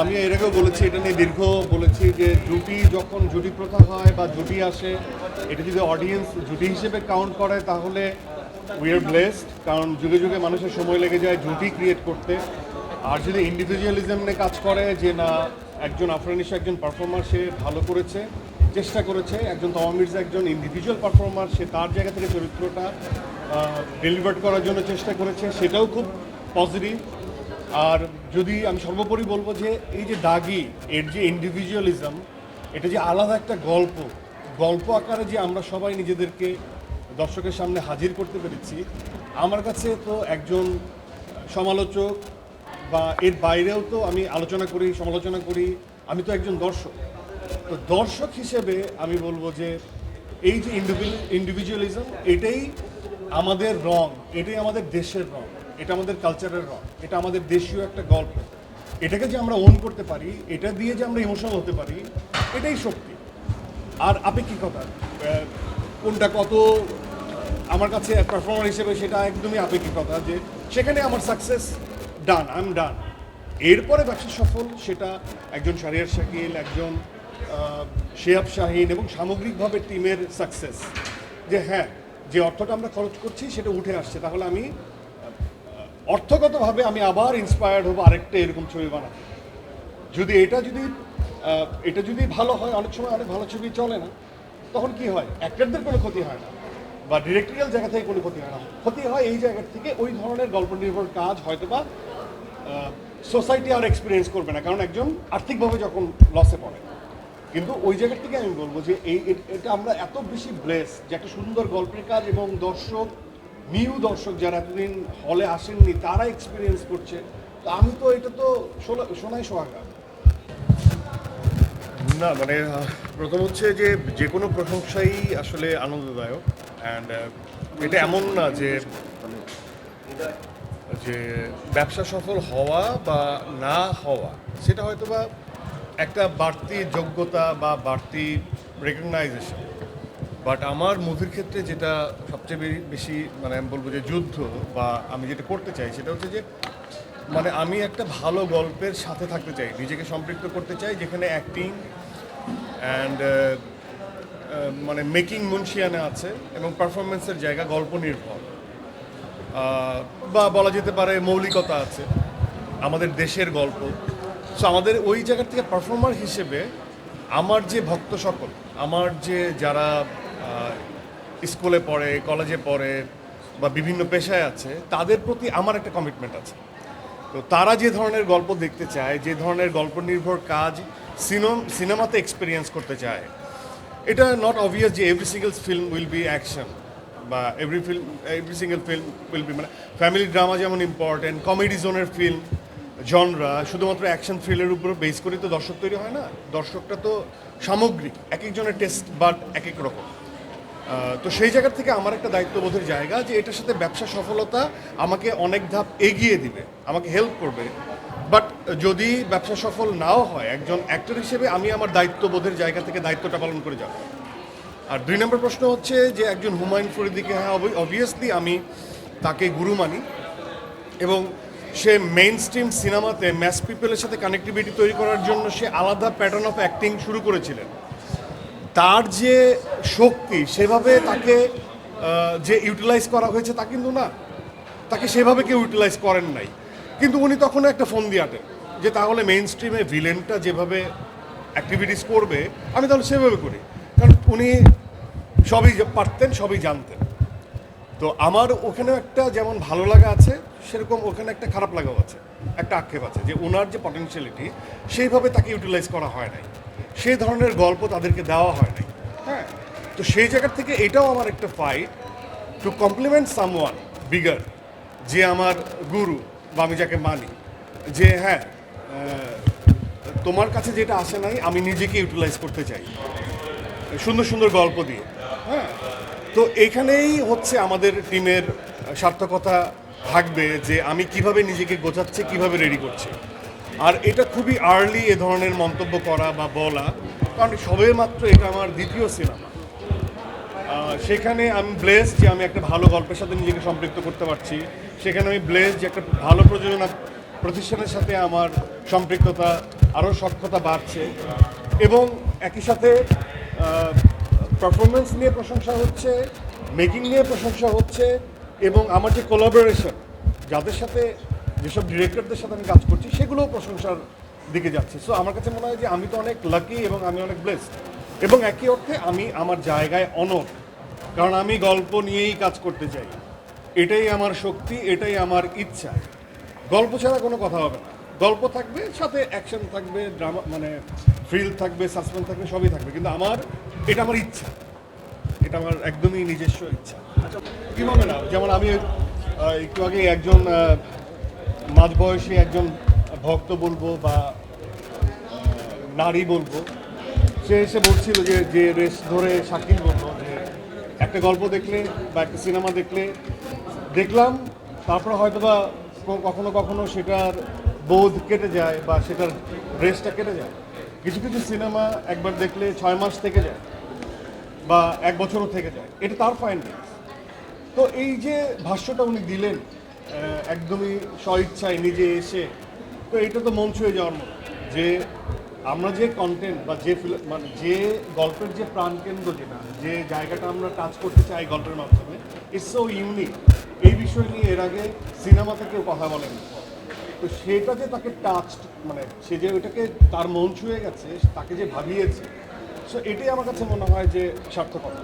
আমি এর আগেও বলেছি, এটা নিয়ে দীর্ঘ বলেছি যে জুটি যখন জুটি প্রথা হয় বা জুটি আসে, এটা যদি অডিয়েন্স জুটি হিসেবে কাউন্ট করে, তাহলে উই আর ব্লেসড কারণ যুগে যুগে মানুষের সময় লেগে যায় জুটি ক্রিয়েট করতে। আর যদি ইন্ডিভিজুয়ালিজম নিয়ে কাজ করে যে না, একজন আফরানিস একজন পারফর্মার সে ভালো করেছে, চেষ্টা করেছে, একজন তমা মির্জা একজন ইন্ডিভিজুয়াল পারফর্মার সে তার জায়গা থেকে চরিত্রটা ডেলিভার করার জন্য চেষ্টা করেছে, সেটাও খুব পজিটিভ আর যদি আমি সর্বোপরি বলব যে এই যে দাগি, এর যে ইন্ডিভিজুয়ালিজম এটা যে আলাদা একটা গল্প গল্প আকারে যে আমরা সবাই নিজেদেরকে দর্শকের সামনে হাজির করতে পেরেছি, আমার কাছে তো একজন সমালোচক বা এর বাইরেও তো আমি আলোচনা করি, সমালোচনা করি, আমি তো একজন দর্শক। তো দর্শক হিসেবে আমি বলব যে এই যে ইন্ডিভিজুয়ালিজম এটাই আমাদের রং, এটাই আমাদের দেশের রং। এটা আমাদের কালচারের রং এটা আমাদের দেশীয় একটা গল্প। এটাকে যে আমরা ওন করতে পারি, এটা দিয়ে যে আমরা ইমোশনাল হতে পারি, এটাই শক্তি। আর আপেক্ষিকতা কোনটা কত? আমার কাছে পারফর্মার হিসেবে সেটা একদমই আপেক্ষিকতা যে সেখানে আমার success done I am done এরপরে ব্যবসা সফল সেটা একজন শারিয়ার শাকিল, একজন শেহাব শাহিন এবং সামগ্রিকভাবে টিমের সাকসেস যে হ্যাঁ যে অর্থটা আমরা খরচ করছি সেটা উঠে আসছে। তাহলে আমি অর্থগতভাবে আমি আবার ইন্সপায়ার্ড হব আরেকটা এরকম ছবি বানাতে। যদি এটা যদি এটা যদি ভালো হয়, অনেক সময় অনেক ভালো ছবি চলে না, তখন কি হয়? অ্যাক্টরদের কোনো ক্ষতি হয় না। বা ডিরেক্টরিয়াল জায়গা থেকে কোনো ক্ষতি হয় না। ক্ষতি হয় এই জায়গা থেকে ওই ধরনের গল্প নির্ভর কাজ হয়তো বা সোসাইটি আর এক্সপিরিয়েন্স করবে না। কারণ একজন আর্থিকভাবে যখন লসে পড়ে, কিন্তু ওই জায়গা থেকে আমি বলব যে এই, এটা আমরা এত বেশি ব্লেস যে একটা সুন্দর গল্পের কাজ এবং দর্শক নিউ দর্শক যারা এতদিন হলে আসেননি, তারা এক্সপিরিয়েন্স করছে। তো আমি তো এটা তো শোনা- শোনাই সোহাগা। না মানে প্রথম হচ্ছে যে যে কোনো প্রশংসাই আসলে আনন্দদায়ক অ্যান্ড এটা এমন না যে যে ব্যবসা সফল হওয়া বা না হওয়া, সেটা হয়তো বা একটা বাড়তি যোগ্যতা বা বাড়তি রেকগনাইজেশন বাট আমার মুভির ক্ষেত্রে যেটা সবচেয়ে বেশি মানে আমি বলব যে যুদ্ধ বা আমি যেটা করতে চাই সেটা হচ্ছে যে মানে আমি একটা ভালো গল্পের সাথে থাকতে চাই, নিজেকে সম্পৃক্ত করতে চাই যেখানে অ্যাক্টিং অ্যান্ড মানে মেকিং মুন্সিয়ানা আছে এবং পারফরমেন্সের জায়গা গল্প নির্ভর। বা বলা যেতে পারে মৌলিকতা আছে, আমাদের দেশের গল্প। সো আমাদের ওই জায়গা থেকে পারফর্মার হিসেবে আমার যে ভক্ত সকল, আমার যে যারা স্কুলে পড়ে কলেজে পড়ে বা বিভিন্ন পেশায় আছে, তাদের প্রতি আমার একটা কমিটমেন্ট আছে। তো তারা যে ধরনের গল্প দেখতে চায়, যে ধরনের গল্প নির্ভর কাজ সিনেম- সিনেমাতে এক্সপিরিয়েন্স করতে চায়, এটা নট অবভিয়াস যে every single film will be action বা every film every single film will be মানে ফ্যামিলি ড্রামা যেমন ইম্পর্টেন্ট কমেডি জোনের ফিল্ম জনরা শুধুমাত্র অ্যাকশন থ্রিলের উপর বেস করে তো দর্শক তৈরি হয় না। দর্শকটা তো সামগ্রিক, এক একজনের টেস্ট বাট এক এক রকম। তো সেই জায়গা থেকে আমার একটা দায়িত্ববোধের জায়গা যে এটার সাথে ব্যবসা সফলতা আমাকে অনেক ধাপ এগিয়ে দিবে, আমাকে হেল্প করবে। বাট যদি ব্যবসা সফল নাও হয়, একজন অ্যাক্টর হিসেবে আমি আমার দায়িত্ববোধের জায়গা থেকে দায়িত্বটা পালন করে যাব। আর দুই নম্বর প্রশ্ন হচ্ছে যে একজন হুমায়ুন ফরিদিকে হ্যাঁ অবভিয়াসলি আমি তাকে গুরু মানি এবং সে মেইন স্ট্রিম সিনেমাতে ম্যাস পিপলের সাথে কানেক্টিভিটি তৈরি করার জন্য সে আলাদা প্যাটার্ন অফ অ্যাক্টিং শুরু করেছিলেন। তার যে শক্তি, সেভাবে তাকে যে ইউটিলাইজ করা হয়েছে তা কিন্তু না। তাকে সেভাবে কেউ ইউটিলাইজ করেন নাই। কিন্তু উনি তখনও একটা ফোন দিয়ে আটেন যে তাহলে মেইন স্ট্রিমে ভিলেনটা যেভাবে অ্যাক্টিভিটিস করবে, আমি তাহলে সেভাবে করি। কারণ উনি সবই পারতেন, সবই জানতেন। তো আমার ওখানেও একটা যেমন ভালো লাগা আছে, সেরকম ওখানে একটা খারাপ লাগাও আছে, একটা আক্ষেপ আছে যে ওনার যে পটেনশিয়ালিটি সেইভাবে তাকে ইউটিলাইজ করা হয় নাই। সেই ধরনের গল্প তাদেরকে দেওয়া হয় নাই। হ্যাঁ তো সেই জায়গার থেকে এটাও আমার একটা fight to compliment someone bigger যে আমার গুরু বা আমি যাকে মানি। যে হ্যাঁ তোমার কাছে যেটা আসে নাই, আমি নিজেকে ইউটিলাইজ করতে চাই। সুন্দর সুন্দর গল্প দিয়ে। হ্যাঁ তো এখানেই হচ্ছে আমাদের টিমের সার্থকতা থাকবে যে আমি কীভাবে নিজেকে গোছাচ্ছি, কীভাবে রেডি করছি। আর এটা খুবই আর্লি এ ধরনের মন্তব্য করা বা বলা, কারণ সবে মাত্র এটা আমার দ্বিতীয় সিনেমা। সেখানে আমি ব্লেস যে আমি একটা ভালো গল্পের সাথে নিজেকে সম্পৃক্ত করতে পারছি। সেখানে আমি ব্লেস যে একটা ভালো প্রযোজনা প্রতিষ্ঠানের সাথে আমার সম্পৃক্ততা আরও সক্ষতা বাড়ছে। এবং একই সাথে পারফরমেন্স নিয়ে প্রশংসা হচ্ছে মেকিং নিয়ে প্রশংসা হচ্ছে, এবং আমার যে কোলাবোরেশন যাদের সাথে যেসব ডিরেক্টরদের সাথে আমি কাজ করছি, সেগুলোও প্রশংসার দিকে যাচ্ছে। সো আমার কাছে মনে হয় যে আমি তো অনেক লাকি এবং আমি অনেক ব্লেসড এবং একই অর্থে আমি আমার জায়গায় অনর কারণ আমি গল্প নিয়েই কাজ করতে চাই। এটাই আমার শক্তি, এটাই আমার ইচ্ছা। গল্প ছাড়া কোনো কথা হবে না। গল্প থাকবে, সাথে অ্যাকশন থাকবে ড্রামা মানে থ্রিল থাকবে সাসপেন্স থাকবে, সবই থাকবে। কিন্তু আমার, এটা আমার ইচ্ছা। এটা আমার একদমই নিজস্ব ইচ্ছা। আচ্ছা কীভাবে না? যেমন আমি একটু আগে একজন মাঝবয়সী একজন ভক্ত বলব বা নারী বলব, সে এসে বলছিল যে যে রেস ধরে শাকিল বলল যে, একটা গল্প দেখলে বা একটা সিনেমা দেখলে, দেখলাম, তারপরে হয়তো বা কখনো কখনো সেটার বোধ কেটে যায় বা সেটার রেসটা কেটে যায়। কিছু কিছু সিনেমা একবার দেখলে ছয় মাস থেকে যায় বা এক বছরও থেকে যায়। এটা তার ফাইন্ডিং তো এই যে ভাষ্যটা উনি দিলেন একদমই স্বইচ্ছায় নিজে এসে, তো এটা তো মন ছুঁয়ে যাওয়ার মতো। যে আমরা যে কন্টেন্ট বা যে মানে যে গল্পের যে প্রাণকেন্দ্র যেটা, যে জায়গাটা আমরা টাচ করতে চাই গল্পের মাধ্যমে ইটস সো ইউনিক এই বিষয় নিয়ে এর আগে সিনেমাতে কেউ কথা বলেনি। তো সেটা যে তাকে টাচ মানে সে যে ওইটাকে তার মন ছুঁয়ে গেছে, তাকে যে ভাবিয়েছে সো এটাই আমার কাছে মনে হয় যে সার্থকতা